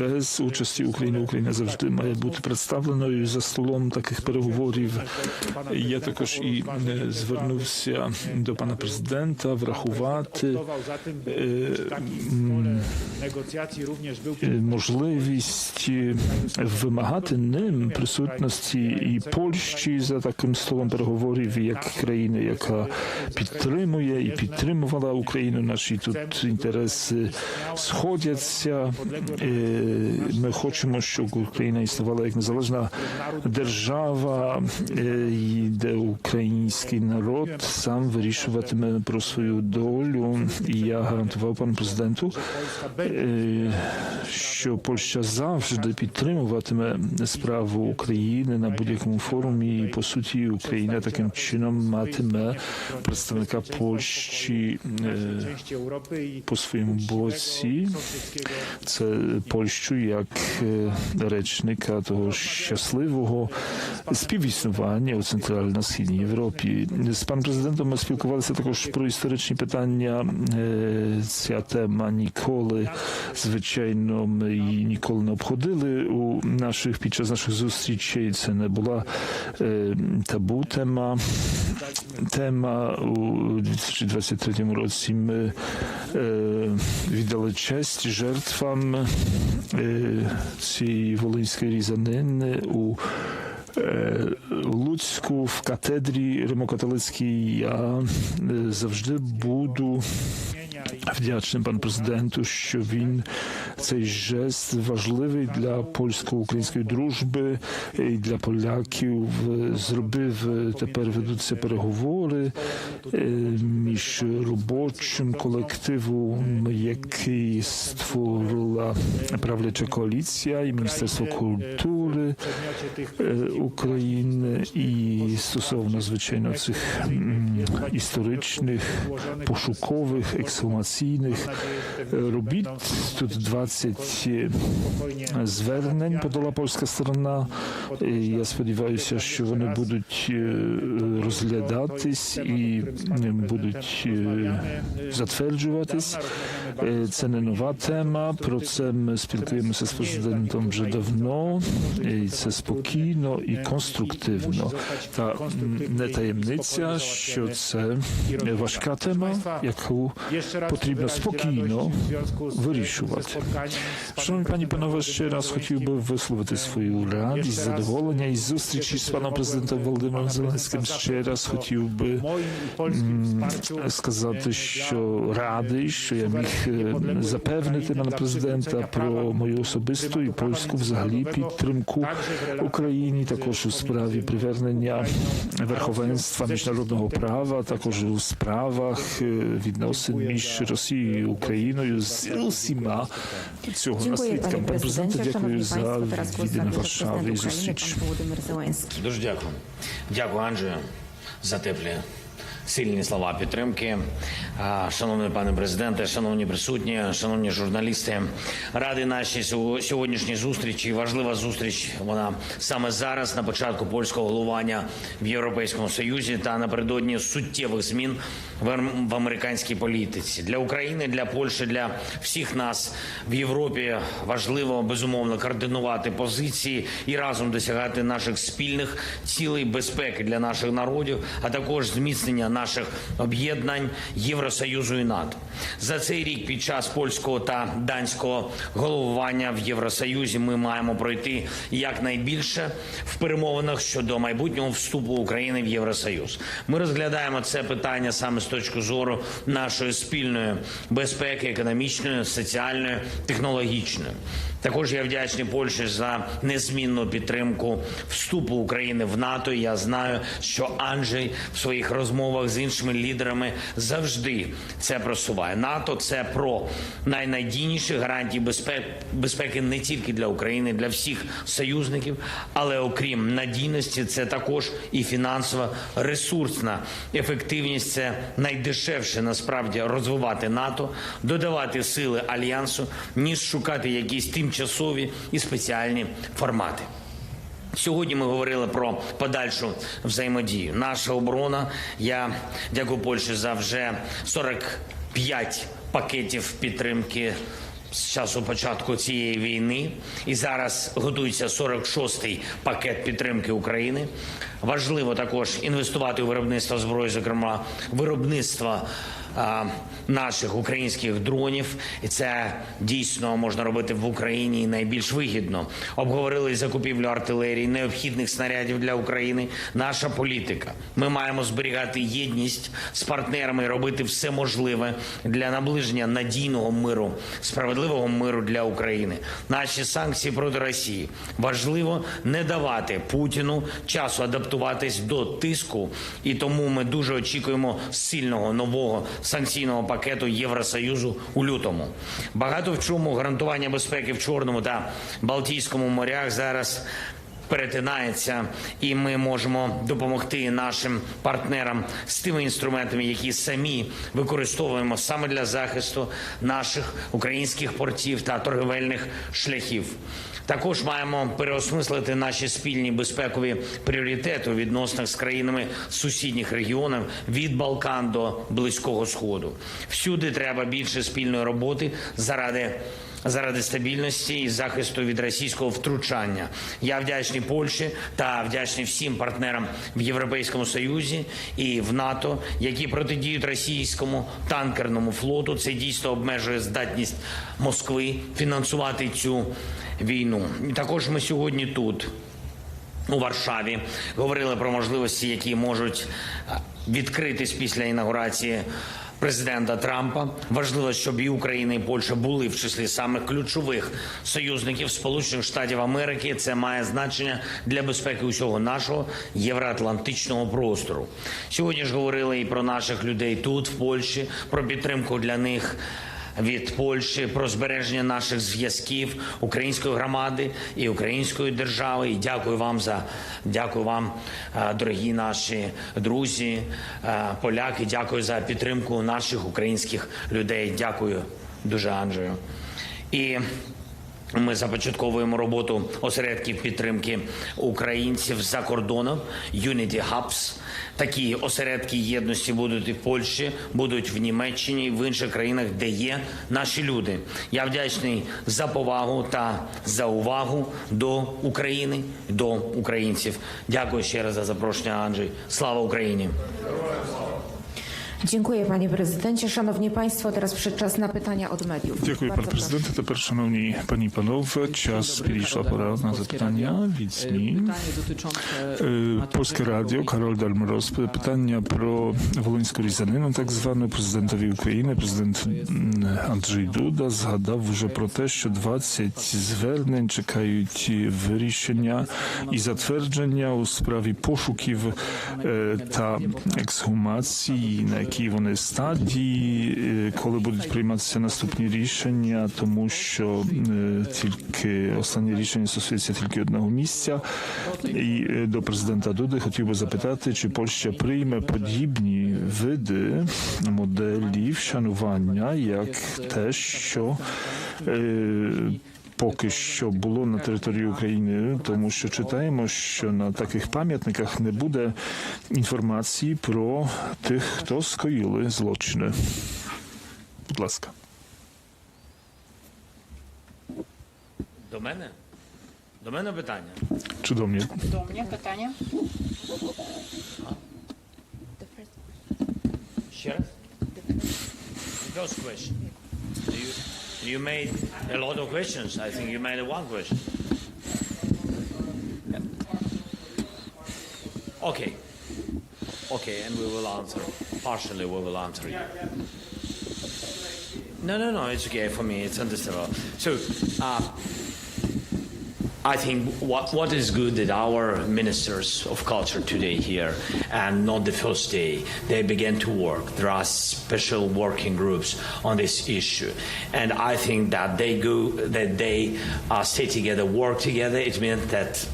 без участі України Україна завжди має бути представленою за столом таких переговорів. Я також і е, звернувся до пана президента врахувати był е, можливість е, вимагати ним присутності і Польщі за таким столом переговорів, як країни, яка підтримує і підтримувала Україну. Наші тут інтереси сходяться. Ми хочемо, щоб Україна існувала як незалежна держава, е, де український народ сам вирішуватиме про свою долю. І я гарантував пану президенту, е, що Польща завжди підтримуватиме справу України на будь-якому форумі. І по суті, Україна таким чином матиме представника Польщі е, по своєму боці. Це Польщу як е, речника того щасливого співіснування у центрально-східній Європі. З паном президентом ми спілкувалися також про історичні питання. Е, Ця тема ніколи, звичайно, ми її ніколи не обходили у наших під час наших зустрічей. Це не була е, табу тема. Тема у 2023 році ми віддали честь жертвам цієї волинської різанини у е, Луцьку в катедрі римокатолицькій. Я е, завжди буду вдячним пану президенту, що він цей жест важливий для польсько-української дружби і для поляків е, зробив. Е, Тепер ведуться переговори е, між робочим колективом, який створила правляча коаліція і Міністерство культури України і стосовно звичайно цих історичних пошукових ексгумаційних е, робіт. Тут 20 звернень подала польська сторона. Я сподіваюся, що вони будуть е, розглядатись і е, будуть е, затверджуватись. Це не нова тема. Про це ми спілкуємося з президентом вже давно. І це спокійно і конструктивно. Та не таємниця, що це важка тема, яку потрібно спокійно вирішувати. Шановні пані панове, ще раз хотів би висловити свою Jeszcze радість, raz, задоволення і зустрічі з паном президентом Володимиром Зеленським. Ще раз хотів би сказати, що радий, що я міг запевнити пана президента про мою особисту і польську взагалі підтримку Україні, також у справі привернення верховенства міжнародного права, також у справах відносин між Росією і Україною з усіма цього наслідка Пане президенте, дякую за відвідини Варшави і зустріч. Володимир Зеленський. Дуже дякую. Дякую, Анджею, за теплі сильні слова підтримки. Шановний пане президенте, шановні присутні, шановні журналісти, радий нашій сьо- сьогоднішній зустрічі. Важлива зустріч. Вона саме зараз, на початку польського головування в Європейському Союзі та напередодні суттєвих змін в американській політиці для України, для Польщі, для всіх нас в Європі важливо безумовно координувати позиції і разом досягати наших спільних цілей безпеки для наших народів, а також зміцнення наших об'єднань Євросоюзу і НАТО. За цей рік під час польського та данського головування в Євросоюзі ми маємо пройти якнайбільше в перемовинах щодо майбутнього вступу України в Євросоюз. Ми розглядаємо це питання саме з точки зору нашої спільної безпеки, економічної, соціальної, технологічної. Також я вдячний Польщі за незмінну підтримку вступу України в НАТО. Я знаю, що Анджей в своїх розмовах з іншими лідерами завжди це просуває. НАТО це про найнадійніші гарантії безпеки, безпеки не тільки для України, для всіх союзників, але окрім надійності, це також і фінансова ресурсна ефективність. Це найдешевше насправді розвивати НАТО, додавати сили альянсу, ніж шукати якісь тимчасові і спеціальні формати. Сьогодні ми говорили про подальшу взаємодію. Наша оборона. Я дякую Польщі за вже 45 пакетів підтримки з часу початку цієї війни, і зараз готується 46-й пакет підтримки України. Важливо також інвестувати у виробництво зброї, зокрема виробництво а, наших українських дронів, і це дійсно можна робити в Україні найбільш вигідно. Обговорили закупівлю артилерії, необхідних снарядів для України. Наша політика. Ми маємо зберігати єдність з партнерами, робити все можливе для наближення надійного миру, справедливого миру для України. Наші санкції проти Росії важливо не давати Путіну часу адаптуватись до тиску, і тому ми дуже очікуємо сильного нового санкційного пакету Євросоюзу у лютому. Багато в чому гарантування безпеки в Чорному та Балтійському морях зараз перетинається, і ми можемо допомогти нашим партнерам з тими інструментами, які самі використовуємо саме для захисту наших українських портів та торговельних шляхів. Також маємо переосмислити наші спільні безпекові пріоритети у відносинах з країнами сусідніх регіонів від Балкан до Близького Сходу. Всюди треба більше спільної роботи заради заради стабільності і захисту від російського втручання. Я вдячний Польщі та вдячний всім партнерам в Європейському Союзі і в НАТО, які протидіють російському танкерному флоту. Це дійсно обмежує здатність Москви фінансувати цю війну. Також ми сьогодні тут. У Варшаві говорили про можливості, які можуть відкритись після інаугурації президента Трампа. Важливо, щоб і Україна, і Польща були в числі самих ключових союзників Сполучених Штатів Америки. Це має значення для безпеки усього нашого євроатлантичного простору. Сьогодні ж говорили і про наших людей тут, в Польщі, про підтримку для них від Польщі про збереження наших зв'язків української громади і української держави. І дякую вам за дякую вам, е, дорогі наші друзі, е, поляки. Дякую за підтримку наших українських людей. Дякую дуже, Анджею. І ми започатковуємо роботу осередків підтримки українців за кордоном Unity Hubs. Такі осередки єдності будуть і в Польщі, будуть в Німеччині, і в інших країнах, де є наші люди. Я вдячний за повагу та за увагу до України, до українців. Дякую ще раз за запрошення, Анджей. Слава Україні! Dziękuję panie prezydencie. Szanowni państwo, teraz przyszedł czas na pytania od mediów. Дякую, пане Bardzo proszę. президенте. Тепер, шановні пані і панове, час підійшла пора на запитання від СМІ. Pytanie dotyczące Е, Польське радіо, Кароль Дальмороз. Питання про волинську різанину, так звану президентові України. Президент м, Анджей Дуда згадав вже про те, що 20 звернень чекають вирішення і затвердження у справі пошуків е, та ексгумації, на якій вони стадії, е, коли будуть прийматися наступні рішення, тому що е, тільки останнє рішення стосується тільки одного місця. І е, до президента Дуди хотів би запитати, чи Польща прийме подібні види моделі вшанування, як те, що поки що було на території України, тому що читаємо, що на таких пам'ятниках не буде інформації про тих, хто скоїли злочини. Будь ласка. До мене? До мене питання. Чи до мене? До mnie pytanie. Ще раз? The first question. You, you made a lot of questions. I think you made one question. Okay. Okay, and we will answer. Partially, we will answer you. No, no, no, it's okay for me. It's understandable. So, uh, I think what, what is good that our ministers of culture today here, and not the first day, they began to work. There are special working groups on this issue, and I think that they go, that they uh, stay together, work together. It means that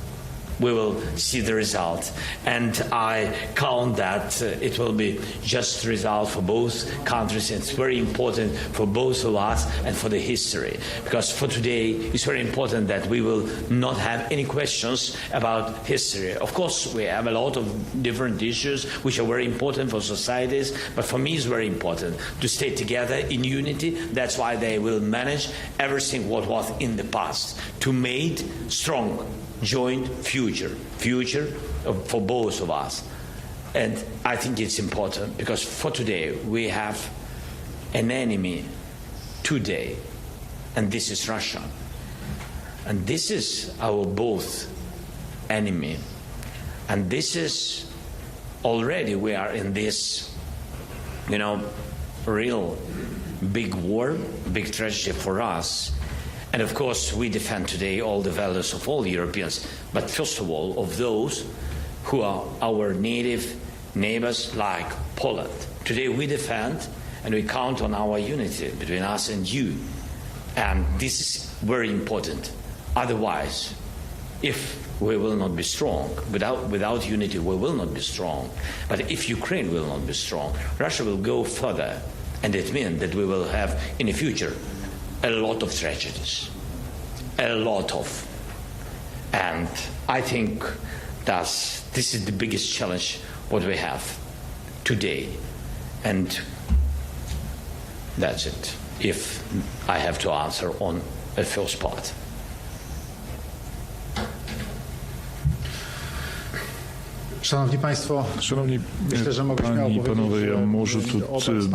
we will see the result. And I count that uh, it will be just result for both countries. It's very important for both of us and for the history. Because for today, it's very important that we will not have any questions about history. Of course, we have a lot of different issues which are very important for societies, but for me, it's very important to stay together in unity. That's why they will manage everything what was in the past to make strong joint future, future for both of us. And I think it's important because for today we have an enemy today, and this is Russia. And this is our both enemy. And this is already we are in this, you know, real big war, big tragedy for us. And of course, we defend today all the values of all Europeans, but first of all, of those who are our native neighbors like Poland. Today we defend and we count on our unity between us and you. And this is very important. Otherwise, if we will not be strong, without, without unity, we will not be strong. But if Ukraine will not be strong, Russia will go further. And it means that we will have in the future a lot of tragedies. A lot of. And I think that this is the biggest challenge what we have today. And that's it, if I have to answer on the first part. Szanowni Państwo, Szanowni пані і панове, я можу тут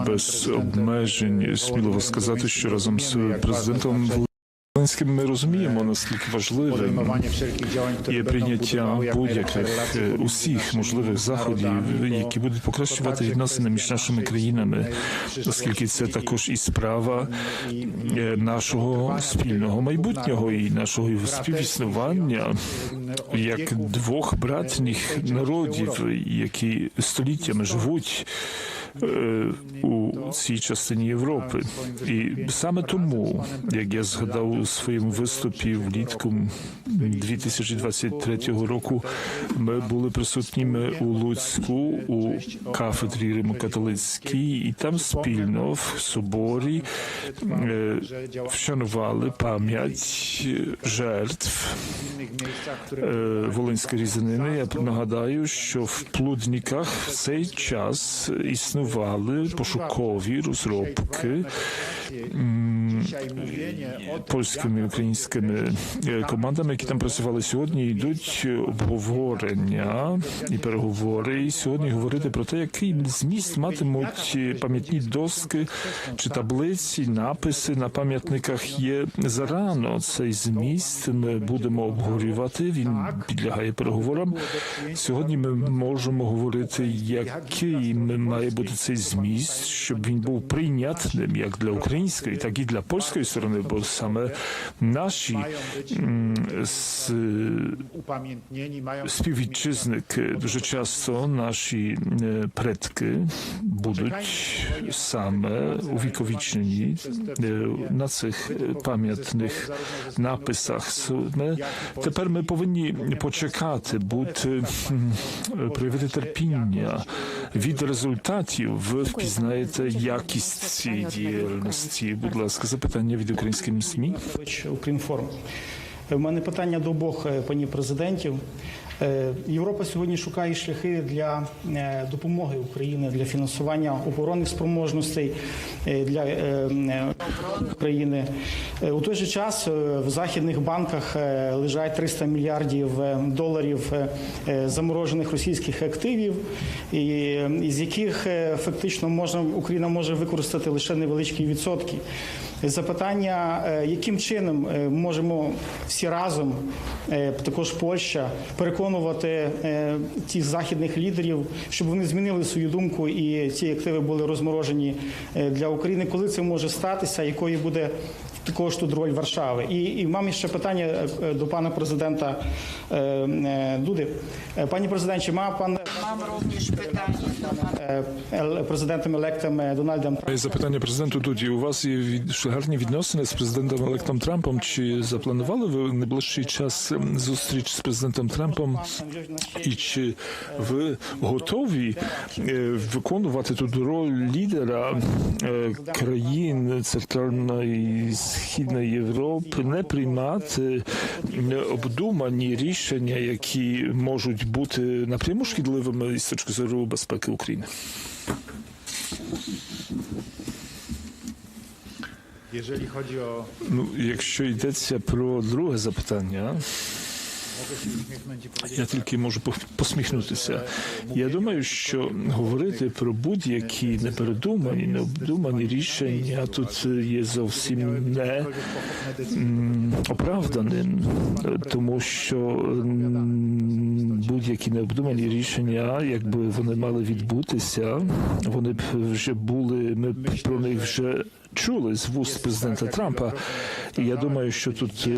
без обмежень сміливо сказати, що разом з президентом Зеленським ми розуміємо, наскільки важливим wszelkich działań, które є прийняття будь-яких е, усіх можливих заходів, які будуть покращувати відносини між нашими країнами, оскільки це також і справа е, нашого спільного майбутнього і нашого співіснування як двох братніх народів, які століттями живуть е, у цій частині Європи. І саме тому, як я згадав у своєму виступі влітку 2023 року, ми були присутніми у Луцьку у кафедрі Римокатолицькій, і там спільно в соборі е, вшанували пам'ять жертв е, Волинської різанини. Я нагадаю, що в плудниках в цей час існували mówienie o tym, польськими українськими е, командами, які там працювали сьогодні, йдуть обговорення і переговори. І сьогодні говорити про те, який зміст матимуть пам'ятні доски чи таблиці, написи на пам'ятниках є зарано. Цей зміст ми будемо обговорювати. Він підлягає переговорам. Сьогодні ми можемо говорити, який має бути цей зміст, щоб він був прийнятним як для української, так і для польської сторони, бо саме наші м, с- upamiętnieni mają співвітчизники дуже часто наші е, предки будуть саме увіковічнені е, на цих е, пам'ятних написах. Ми, тепер ми повинні почекати, бути м, проявити терпіння від результатів. Ви впізнаєте якість цієї діяльності. Будь ласка, запитання від українських СМІ. Окрім форм, У мене питання до обох пані панів президентів. Е, Європа сьогодні шукає шляхи для е, допомоги Україні для фінансування оборонних спроможностей е, для України. У той же час в західних банках лежать 300 мільярдів доларів заморожених російських активів, і із яких фактично можна Україна може використати лише невеличкі відсотки. Запитання, е, яким чином е, можемо всі разом, е, також Польща, переконувати тих західних лідерів, щоб вони змінили свою думку і ці активи були розморожені для України. Коли це може статися, якою буде також тут роль Варшави. І, і мам ще питання е, до пана президента е, е, Дуди. Пані президент, чи мав пан Mam również ел- президентом електом Дональдом Є запитання президенту Дуді. У вас є від... гарні відносини з президентом Електом Трампом. Чи запланували ви найближчий час ем, зустріч з президентом Трампом? І чи ви готові виконувати тут роль лідера країн Центральної Східної Європи, не приймати обдумані рішення, які можуть бути напряму шкідливими з точки зору безпеки України? Ну, якщо йдеться про друге запитання, я тільки можу посміхнутися. Я думаю, що говорити про будь-які непередумані, необдумані рішення тут є зовсім не оправданим, тому що будь-які необдумані рішення, якби вони мали відбутися, вони б вже були. Ми б про них вже чули з вуст президента Трампа. І я думаю, що тут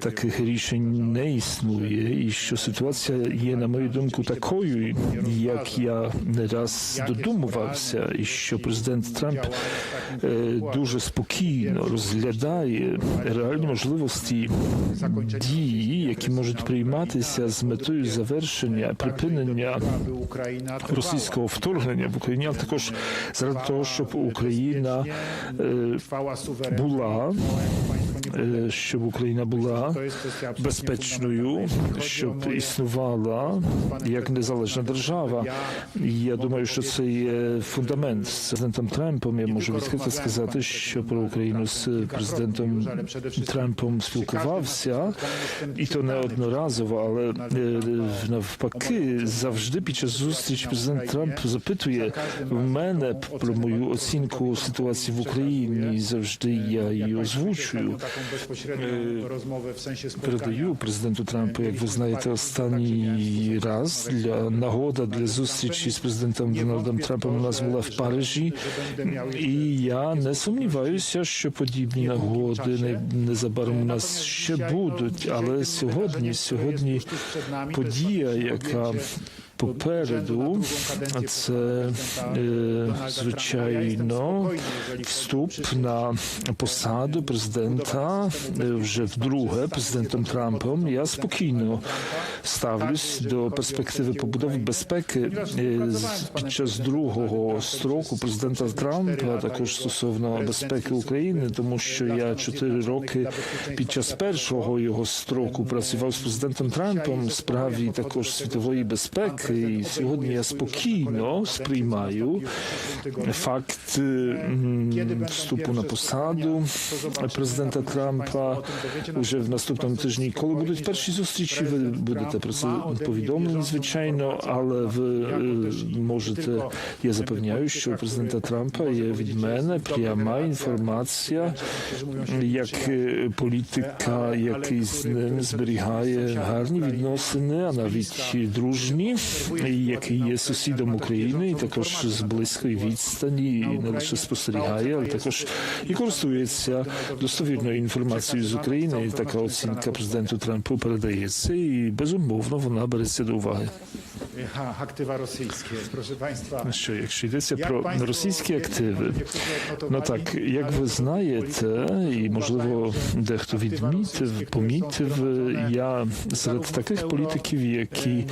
таких рішень не існує, і що ситуація є, на мою думку, такою, як я не раз додумувався, і що президент Трамп е, дуже спокійно розглядає реальні можливості дії, які можуть прийматися з метою завершення припинення російського вторгнення в Україні, а також заради того, щоб Україна е, була, е, щоб Україна була безпечною, щоб існувала як незалежна держава. І я думаю, що це є фундамент з президентом Трампом. Я можу відкрито сказати, що про Україну з президентом Трампом спілкувався, і то не одноразово, але е, навпаки, завжди під час зустрічі президент Трамп запитує в мене про мою оцінку ситуації в Україні. І завжди я її озвучую. Передаю президенту Трампу, як ви знаєте, останній раз для нагода для зустрічі з президентом Дональдом Трампом у нас була в Парижі, і я не сумніваюся, що подібні нагоди не- незабаром у нас ще будуть. Але сьогодні, сьогодні подія, яка попереду, це е, звичайно вступ на посаду президента е, вже вдруге президентом Трампом. Я спокійно ставлюсь до перспективи побудови безпеки е, під час другого строку президента Трампа, а також стосовно безпеки України, тому що я чотири роки під час першого його строку працював з президентом Трампом в справі також світової безпеки. І сьогодні я спокійно сприймаю факт вступу на посаду президента Трампа вже в наступному тижні. Коли будуть перші зустрічі, ви будете про це повідомлені, звичайно, але ви е, можете. Я запевняю, що у президента Трампа є від мене пряма інформація, як е, політика, який з ним зберігає гарні відносини, а навіть дружні, який є сусідом України, і також з близької відстані, і не лише спостерігає, але також і користується достовірною інформацією з України. І така оцінка президенту Трампу передається, і безумовно вона береться до уваги. Aktywa rosyjskie, proszę Państwa. Що якщо йдеться про російські активи, ну так як ви знаєте, і можливо дехто відмітив, помітив, я серед таких політиків, які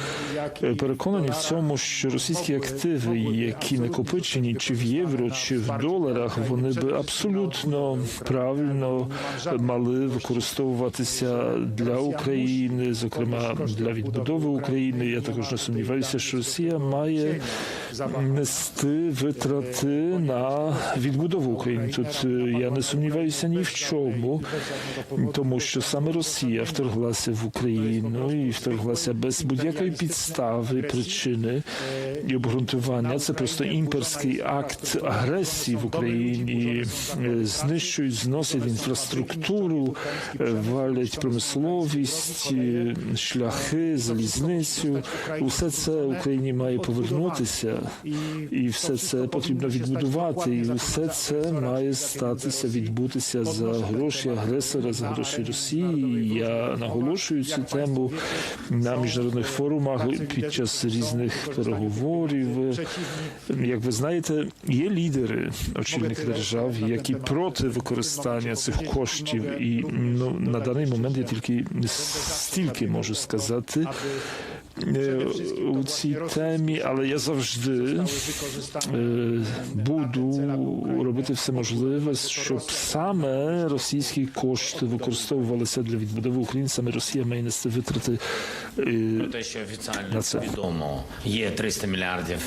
переконані в цьому, що російські активи, які накопичені чи в євро, чи в доларах, вони би абсолютно правильно мали використовуватися для України, зокрема для відбудови України. Я також не сумніваюся, що Росія має нести витрати на відбудову України. Тут е, я не сумніваюся ні в чому, тому що саме Росія вторглася в Україну і вторглася без будь-якої підстави, причини і обґрунтування. Це просто імперський акт агресії в Україні. Е, Знищують, зносять інфраструктуру, е, валять промисловість, шляхи, залізницю. Усе це це Україні має повернутися, і все це потрібно відбудувати. І все це має статися, відбутися за гроші агресора, за гроші Росії. І Я наголошую цю тему на міжнародних форумах під час різних переговорів. Як ви знаєте, є лідери очільних держав, які проти використання цих коштів, і ну на даний момент я тільки стільки можу сказати у цій темі, але я завжди е, буду робити все можливе, щоб саме російські кошти використовувалися для відбудови України. Саме Росія має нести витрати. е, Про те, що офіційно На це. відомо, є 300 мільярдів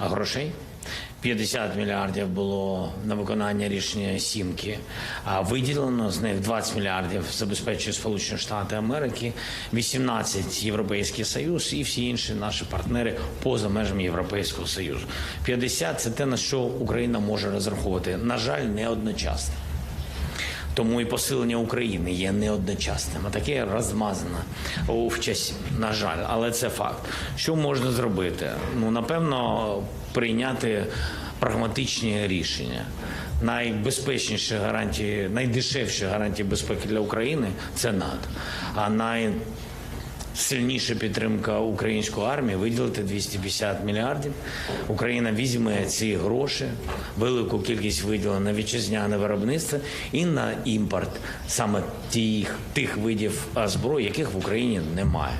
грошей. 50 мільярдів було на виконання рішення сімки. А виділено з них 20 мільярдів забезпечує Сполучені Штати Америки, 18 Європейський Союз і всі інші наші партнери поза межами Європейського Союзу. 50 – це те на що Україна може розраховувати. На жаль, не одночасно. Тому і посилення України є неодночасним, а таке розмазане в часі, на жаль, але це факт. Що можна зробити? Ну напевно, прийняти прагматичні рішення. Найбезпечніші гарантії, найдешевші гарантії безпеки для України це НАТО. А най сильніша підтримка української армії виділити 250 мільярдів. Україна візьме ці гроші, велику кількість виділено на вітчизняне виробництво і на імпорт саме тих, тих видів зброї, яких в Україні немає,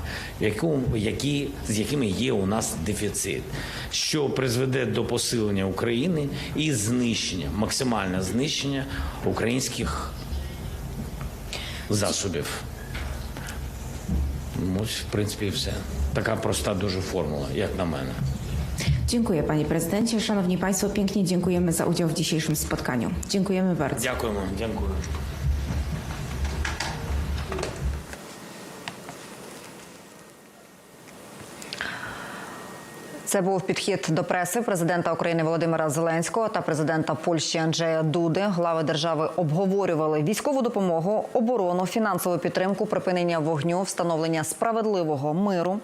які, з якими є у нас дефіцит, що призведе до посилення України і знищення, максимальне знищення українських засобів. Ну, Ось, в принципі, і все. Така проста дуже формула, як на мене. Dziękuję panie prezydencie. Szanowni państwo, pięknie dziękujemy za udział w dzisiejszym spotkaniu. Dziękujemy bardzo. Дякуємо, дякую. Це був підхід до преси президента України Володимира Зеленського та президента Польщі Анджея Дуди. Глави держави обговорювали військову допомогу, оборону, фінансову підтримку, припинення вогню, встановлення справедливого миру.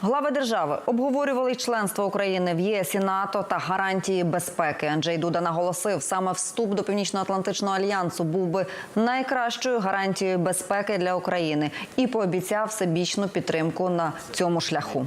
Глави держави обговорювали членство України в ЄС і НАТО та гарантії безпеки. Анджей Дуда наголосив, саме вступ до Північно-Атлантичного альянсу був би найкращою гарантією безпеки для України і пообіцяв всебічну підтримку на цьому шляху.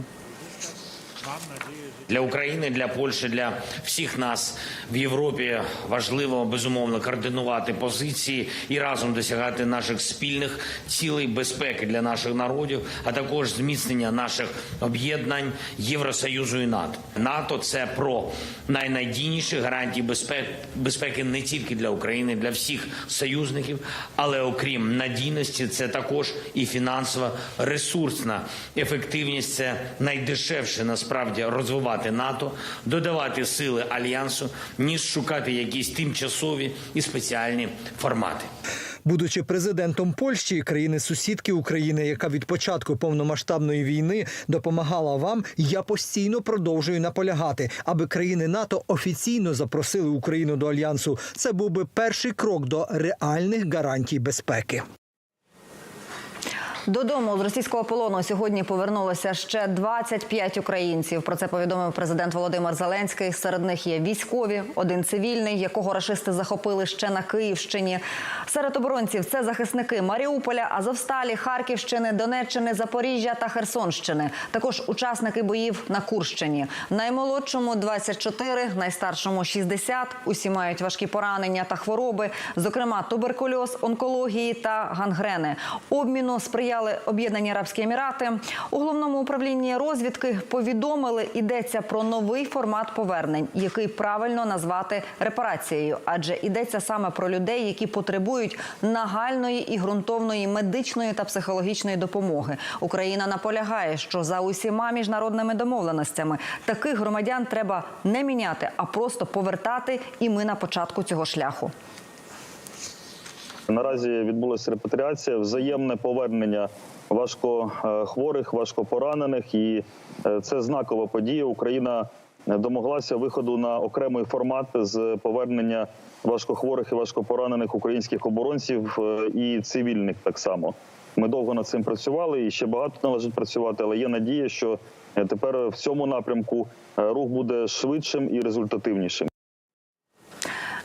Schwaben, also Для України, для Польщі, для всіх нас в Європі важливо безумовно координувати позиції і разом досягати наших спільних цілей безпеки для наших народів, а також зміцнення наших об'єднань Євросоюзу і НАТО. НАТО це про найнадійніші гарантії безпеки, безпеки не тільки для України, для всіх союзників, але окрім надійності, це також і фінансова ресурсна ефективність. Це найдешевше насправді розвивати НАТО, додавати сили альянсу, ніж шукати якісь тимчасові і спеціальні формати. Будучи президентом Польщі, країни-сусідки України, яка від початку повномасштабної війни допомагала вам, я постійно продовжую наполягати, аби країни НАТО офіційно запросили Україну до альянсу. Це був би перший крок до реальних гарантій безпеки. Додому з російського полону сьогодні повернулося ще 25 українців. Про це повідомив президент Володимир Зеленський. Серед них є військові, один цивільний, якого рашисти захопили ще на Київщині. Серед оборонців це захисники Маріуполя, Азовсталі, Харківщини, Донеччини, Запоріжжя та Херсонщини. Також учасники боїв на Курщині. Наймолодшому 24, найстаршому 60. Усі мають важкі поранення та хвороби, зокрема туберкульоз, онкології та гангрени. Обміну сприяли Об'єднані Арабські Емірати. У головному управлінні розвідки повідомили, йдеться про новий формат повернень, який правильно назвати репарацією, адже йдеться саме про людей, які потребують нагальної і ґрунтовної медичної та психологічної допомоги. Україна наполягає, що за усіма міжнародними домовленостями таких громадян треба не міняти, а просто повертати. І ми на початку цього шляху. Наразі відбулася репатріація, взаємне повернення важкохворих, важкопоранених, і е, це знакова подія. Україна домоглася виходу на окремий формат з повернення важкохворих і важкопоранених українських оборонців е, і цивільних так само. Ми довго над цим працювали і ще багато належить працювати, але є надія, що е, тепер в цьому напрямку е, рух буде швидшим і результативнішим.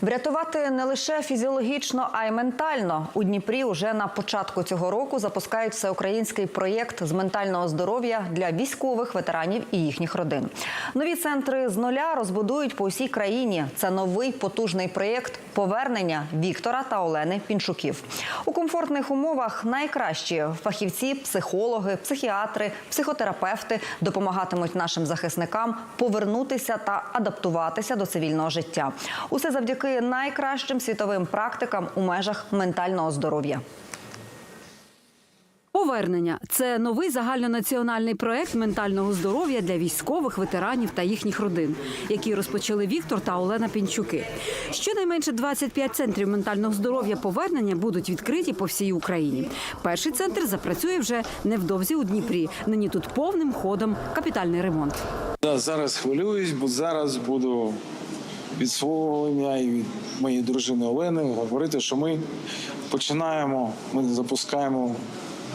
Врятувати не лише фізіологічно, а й ментально. У Дніпрі уже на початку цього року запускають всеукраїнський проєкт з ментального здоров'я для військових ветеранів і їхніх родин. Нові центри з нуля розбудують по усій країні. Це новий потужний проєкт повернення Віктора та Олени Пінчуків. У комфортних умовах найкращі фахівці, психологи, психіатри, психотерапевти допомагатимуть нашим захисникам повернутися та адаптуватися до цивільного життя. Усе завдяки найкращим світовим практикам у межах ментального здоров'я. Повернення це новий загальнонаціональний проект ментального здоров'я для військових, ветеранів та їхніх родин, який розпочали Віктор та Олена Пінчуки. Щонайменше 25 центрів ментального здоров'я повернення будуть відкриті по всій Україні. Перший центр запрацює вже невдовзі у Дніпрі. Нині тут повним ходом капітальний ремонт. Зараз хвилююсь, бо зараз буду від свого ім'я і від моєї дружини Олени говорити, що ми починаємо, ми запускаємо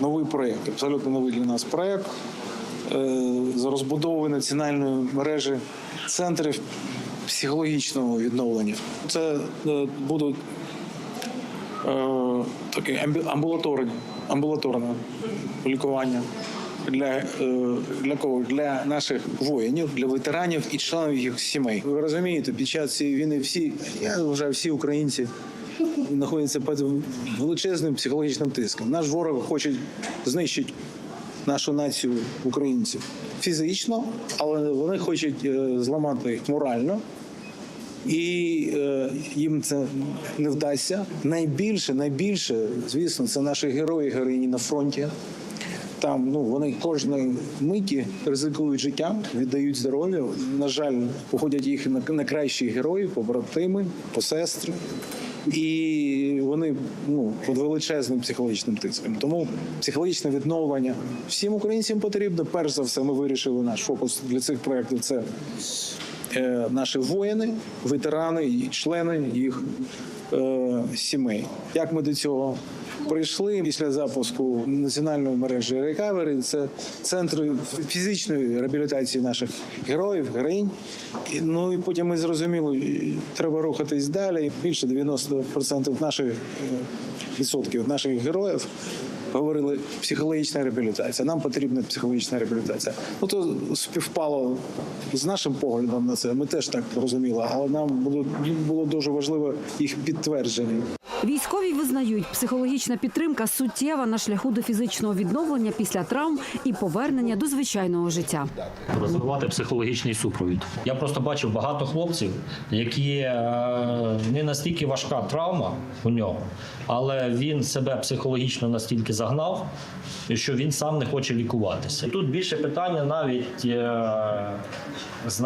новий проєкт, абсолютно новий для нас проєкт е, з розбудови національної мережі центрів психологічного відновлення. Це е, будуть е, таке амбулаторне, амбулаторне лікування для, е, для кого? Для наших воїнів, для ветеранів і членів їх сімей. Ви розумієте, під час цієї війни всі, я вважаю, всі українці знаходяться під величезним психологічним тиском. Наш ворог хоче знищити нашу націю українців фізично, але вони хочуть е, зламати їх морально. І е, їм це не вдасться. Найбільше, найбільше, звісно, це наші герої, героїні на фронті. Там ну вони кожної миті ризикують життям, віддають здоров'я. На жаль, походять їх на, кращі герої, побратими, посестри. І вони ну під величезним психологічним тиском. Тому психологічне відновлення всім українцям потрібно. Перш за все, ми вирішили наш фокус для цих проєктів. Це е, наші воїни, ветерани і члени їх е, сімей. Як ми до цього прийшли після запуску національної мережі Recovery, це центри фізичної реабілітації наших героїв, героїнь. Ну і потім ми зрозуміли, треба рухатись далі. Більше 90% наших е, відсотків наших героїв говорили психологічна реабілітація. Нам потрібна психологічна реабілітація. Ну то співпало з нашим поглядом на це. Ми теж так розуміли, але нам було, було дуже важливо їх підтвердження. Військові визнають, психологічна підтримка суттєва на шляху до фізичного відновлення після травм і повернення до звичайного життя. розвивати психологічний супровід. Я просто бачив багато хлопців, які е, не настільки важка травма у нього, але він себе психологічно настільки загнав, що він сам не хоче лікуватися. Тут більше питання навіть е,